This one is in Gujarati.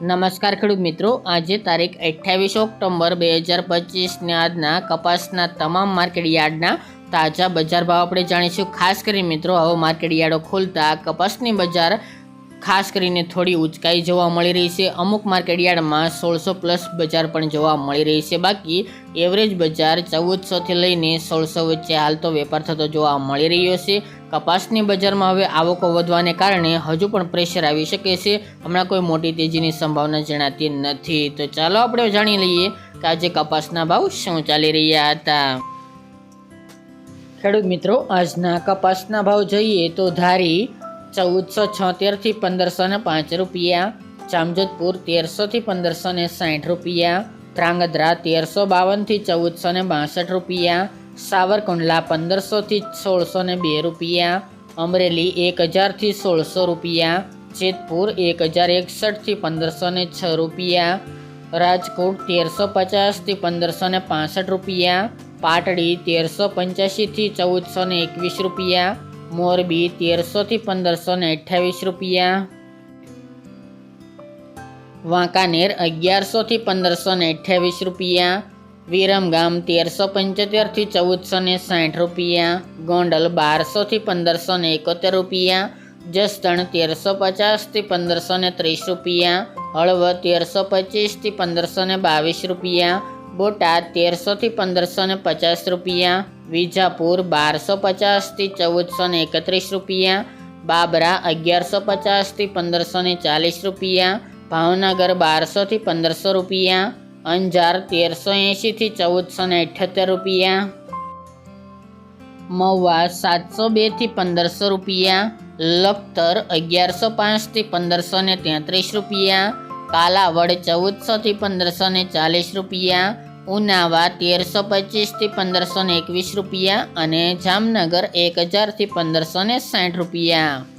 નમસ્કાર ખેડૂત મિત્રો. આજે તારીખ અઠ્યાવીસ ઓક્ટોબર બે હજાર પચીસની આજના કપાસના તમામ માર્કેટ યાર્ડના તાજા બજાર ભાવ આપણે જાણીશું. ખાસ કરી મિત્રો હવે માર્કેટ યાર્ડો ખોલતા કપાસની બજાર ખાસ કરીને થોડી ઉંચકાઈ જોવા મળી રહી છે. અમુક માર્કેટ યાર્ડમાં સોળસો પ્લસ બજાર પણ જોવા મળી રહી છે. બાકી એવરેજ બજાર ચૌદસોથી લઈને સોળસો વચ્ચે હાલ તો વેપાર થતો જોવા મળી રહ્યો છે. કપાસની બજારમાં હવે આવકો વધવાને કારણે હજુ પણ પ્રેશર આવી શકે છે. હમણાં કોઈ મોટી તેજીની સંભાવના જણાતી નથી. તો ચાલો આપણે જાણી લઈએ કે આજે કપાસના ભાવ શું ચાલી રહ્યા હતા. ખેડૂત મિત્રો, આજના કપાસના ભાવ જોઈએ તો ધારી ચૌદસો છોતેરથી પંદરસો ને પાંચ રૂપિયા, જામજોધપુર તેરસોથી પંદરસો ને સાઠ રૂપિયા, ધ્રાંગધ્રા તેરસો બાવનથી ચૌદસો ને બાસઠ રૂપિયા, સાવરકુંડલા પંદરસોથી સોળસો ને બે રૂપિયા, અમરેલી એક હજારથી સોળસો રૂપિયા, જેતપુર એક હજાર એકસઠથી પંદરસો ને છ રૂપિયા, રાજકોટ તેરસો પચાસથી પંદરસો ને પાસઠ રૂપિયા, પાટડી તેરસો પંચ્યાસીથી ચૌદસો ને એકવીસ રૂપિયા મોરબી તેરસોથી પંદરસો ને અઠ્યાવીસ રૂપિયા. વાંકાનેર અગિયારસોથી પંદરસો ને અઠ્યાવીસ રૂપિયા. વિરમગામ તેરસો પંચોતેરથી ચૌદસો ને સાઠ રૂપિયા. ગોંડલ બારસોથી પંદરસો ને એકોતેર રૂપિયા. જસદણ તેરસો પચાસથી પંદરસો ને ત્રીસ રૂપિયા. હળવદ તેરસો પચીસથી પંદરસો ને બાવીસ રૂપિયા. બોટાદ તેરસોથી પંદરસો ને પચાસ રૂપિયા, વિજાપુર બારસો પચાસથી ચૌદસો ને એકત્રીસ રૂપિયા, બાબરા અગિયારસો પચાસથી પંદરસો ને ચાલીસ રૂપિયા, ભાવનગર બારસોથી પંદરસો રૂપિયા, અંજાર તેરસો એંશીથી ચૌદસો ને અઠ્યોતેર રૂપિયા, મહુવા સાતસો બેથી પંદરસો રૂપિયા, લખતર અગિયારસો પાંચથી પંદરસો ને તેત્રીસ રૂપિયા કાલાવડ ચૌદસોથી પંદરસો ને ચાલીસ રૂપિયા, ઉનાવા તેરસો પચીસથી પંદરસો ને એકવીસ રૂપિયા અને જામનગર એક હજારથી પંદરસો ને સાઠ રૂપિયા.